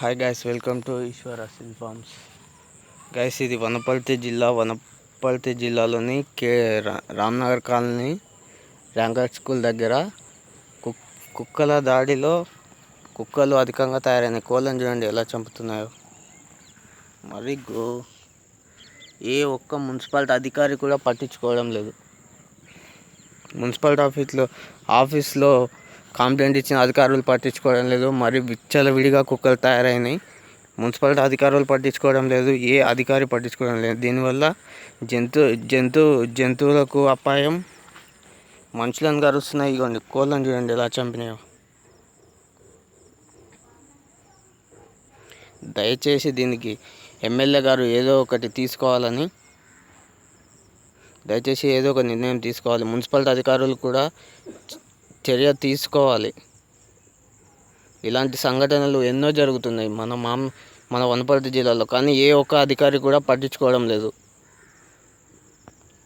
Hi guys welcome to Eshwara silk forms guys ఇది వనపల్తి జిల్లా వనపల్తి జిల్లాలోని కే రా- రామ్నగర్ కాలనీ ర్యాంకర్ స్కూల్ దగ్గర. కుక్కల దాడిలో కుక్కలు అధికంగా తయారైన కోళ్ళని చూడండి ఎలా చంపుతున్నాయో. మరి గో ఏ ఒక్క మున్సిపాలిటీ అధికారి కూడా పట్టించుకోవడం లేదు. మున్సిపాలిటీ ఆఫీస్లో ఆఫీస్లో కంప్లైంట్ ఇచ్చిన అధికారులు పట్టించుకోవడం లేదు. మరి విచ్చలవిడిగా కుక్కలు తయారైనాయి. మున్సిపాలిటీ అధికారులు పట్టించుకోవడం లేదు. ఏ అధికారి పట్టించుకోవడం లేదు. దీనివల్ల జంతు జంతు జంతువులకు అపాయం. మనుషులను కరుస్తున్నాయి. ఇగోండి కోళ్ళని చూడండి ఎలా చంపినాయో. దయచేసి దీనికి ఎమ్మెల్యే గారు ఏదో ఒకటి తీసుకోవాలని దయచేసి ఏదో ఒక నిర్ణయం తీసుకోవాలి. మున్సిపాలిటీ అధికారులు కూడా చర్య తీసుకోవాలి. ఇలాంటి సంఘటనలు ఎన్నో జరుగుతున్నాయి మన మా మన వనపర్తి జిల్లాలో. కానీ ఏ ఒక్క అధికారి కూడా పట్టించుకోవడం లేదు.